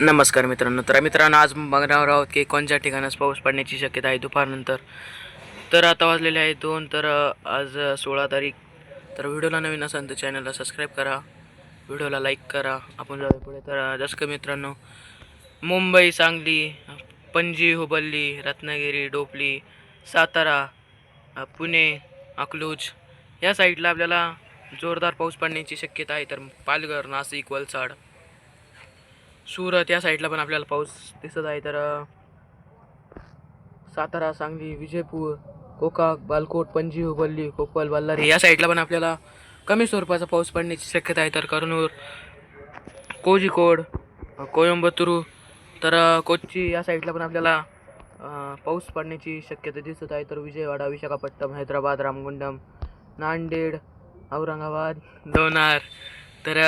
नमस्कार मित्रांनो. तर मित्रांनो आज बघणार आहोत की कोणत्या ठिकाणास पाऊस पडण्याची शक्यता आहे दुपारनंतर. तर आता वाजलेले आहे दोन तर आज सोळा तारीख. तर व्हिडिओला नवीन असाल तर चॅनलला सबस्क्राईब करा. व्हिडिओला लाईक करा. आपण जाऊया पुढे. तर जसं का मित्रांनो मुंबई सांगली पणजी हुबल्ली रत्नागिरी डोपली सातारा पुणे अकलूज या साईडला आपल्याला जोरदार पाऊस पडण्याची शक्यता आहे. तर पालघर नाशिक वलसाड सुरत या साईडला पण आपल्याला पाऊस दिसत आहे. तर सातारा सांगली विजयपूर कोकाक बालकोट पणजी हुबल्ली कोपल बल्लारी या साईडला पण आपल्याला कमी स्वरूपाचा पाऊस पडण्याची शक्यता आहे. तर करनूर कोझिकोड कोयंबतुरू तर कोच्ची या साईडला पण आपल्याला पाऊस पडण्याची शक्यता दिसत आहे. तर विजयवाडा विशाखापट्टणम हैदराबाद रामगुंडम नांदेड औरंगाबाद लोणार तर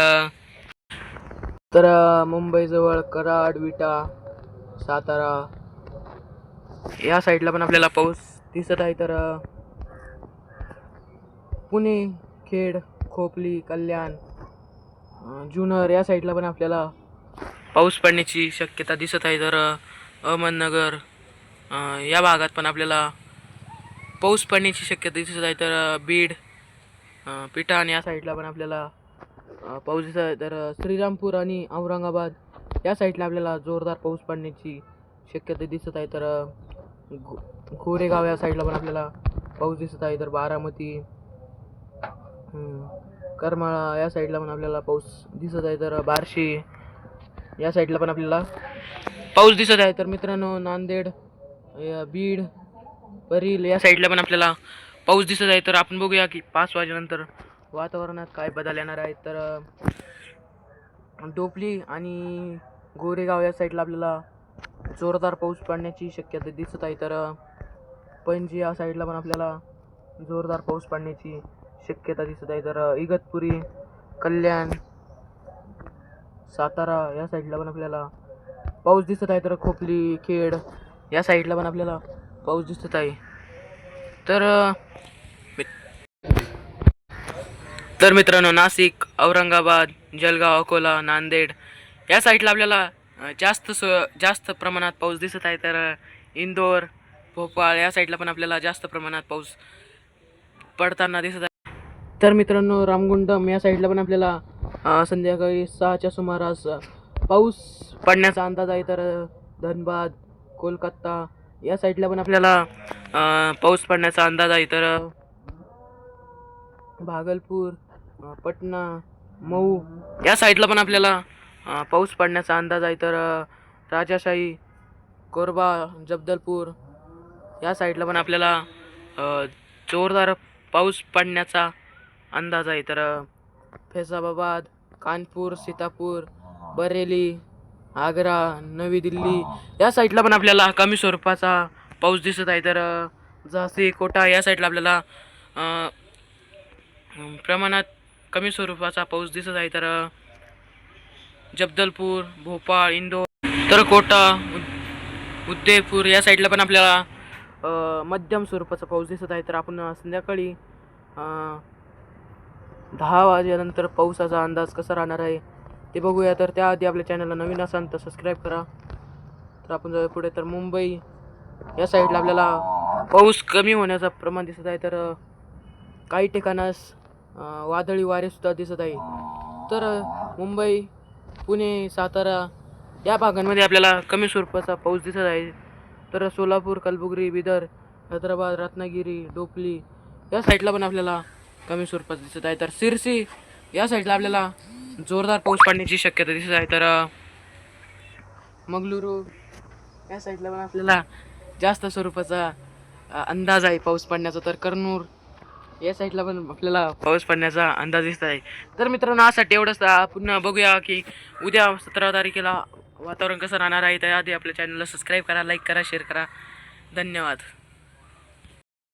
तर मुंबईजवळ कराड विटा सातारा. या साईडला पण आपल्याला पाऊस दिसत आहे तर पुणे खेड खोपली कल्याण जुनर या साईडला पण आपल्याला पाऊस पडण्याची शक्यता दिसत आहे तर अहमदनगर या भागात पण आपल्याला पाऊस पडण्याची शक्यता दिसत आहे तर बीड पिठाण या साईडला पण आपल्याला पाऊस दिसत आहे तर श्रीरामपूर आणि औरंगाबाद या साईडला आपल्याला जोरदार पाऊस पडण्याची शक्यता दिसत आहे. तर गो गोरेगाव या साईडला पण आपल्याला पाऊस दिसत आहे. तर बारामती करमाळा या साईडला पण आपल्याला पाऊस दिसत आहे. तर बार्शी या साईडला पण आपल्याला पाऊस दिसत आहे. तर मित्रांनो नांदेड बीड परील या साईडला पण आपल्याला पाऊस दिसत आहे. तर आपण बघूया की पाच वाजेनंतर वातावरणात काय बदल येणार आहे तर डोपली आणि गोरेगाव या साईडला आपल्याला जोरदार पाऊस पडण्याची शक्यता दिसत आहे तर पणजी या साईडला पण आपल्याला जोरदार पाऊस पडण्याची शक्यता दिसत आहे तर इगतपुरी कल्याण सातारा या साईडला पण आपल्याला पाऊस दिसत आहे तर खोपली खेड या साईडला पण आपल्याला पाऊस दिसत आहे. तर तर मित्रांनो नाशिक औरंगाबाद जळगाव अकोला नांदेड या साईडला आपल्याला जास्त स जास्त प्रमाणात पाऊस दिसत आहे. तर इंदोर भोपाळ या साईडला पण आपल्याला जास्त प्रमाणात पाऊस पडताना दिसत आहे. तर मित्रांनो रामगुंडम या साईडला पण आपल्याला संध्याकाळी सहाच्या सुमारास पाऊस पडण्याचा अंदाज आहे. तर धनबाद कोलकाता या साईडला पण आपल्याला पाऊस पडण्याचा अंदाज आहे. तर भागलपूर पटना मऊ. या साईडला पण आपल्याला पाऊस पडण्याचा अंदाज आहे तर राजाशाही कोरबा जबदलपूर या साईडला पण आपल्याला जोरदार पाऊस पडण्याचा अंदाज आहे तर फैजाबाबाद फैजाबाद कानपूर सीतापूर बरेली आग्रा नवी दिल्ली या साईडला पण आपल्याला कमी स्वरूपाचा पाऊस दिसत आहे तर झासी झाशी कोटा या साईडला आपल्याला प्रमाणात कमी स्वरूपाचा पाऊस दिसत आहे तर जबदलपूर भोपाळ इंदोर तर कोटा उद- उदयपूर या साईडला पण आपल्याला मध्यम स्वरूपाचा पाऊस दिसत आहे. तर आपण संध्याकाळी दहा वाजेनंतर पावसाचा अंदाज कसा राहणार आहे ते बघूया. तर त्याआधी आपल्या चॅनलला नवीन असाल तर सबस्क्राईब करा. तर आपण जाऊया पुढे. तर मुंबई या साईडला आपल्याला पाऊस कमी होण्याचं प्रमाण दिसत आहे. तर काही ठिकाणास वादळी वारेसुद्धा दिसत आहे. तर मुंबई पुणे सातारा या भागांमध्ये आपल्याला कमी स्वरूपाचा पाऊस दिसत आहे. तर सोलापूर कलबुगरी बिदर हैदराबाद रत्नागिरी डोपली या साईडला पण आपल्याला कमी स्वरूपात दिसत आहे. तर सिरसी या साईडला आपल्याला जोरदार पाऊस पडण्याची शक्यता दिसत आहे. तर मंगलुरू या साईडला पण आपल्याला जास्त स्वरूपाचा अंदाज आहे पाऊस पडण्याचा. तर कर्नूर या साईडला पण आपल्याला पाऊस पडण्याचा अंदाज दिसत आहे. तर मित्रांनो आजसाठी एवढंच पुन्हा बघूया की उद्या सतरा तारखेला वातावरण कसं राहणार आहे. त्याआधी आपल्या चॅनलला सबस्क्राईब करा लाईक करा शेअर करा. धन्यवाद.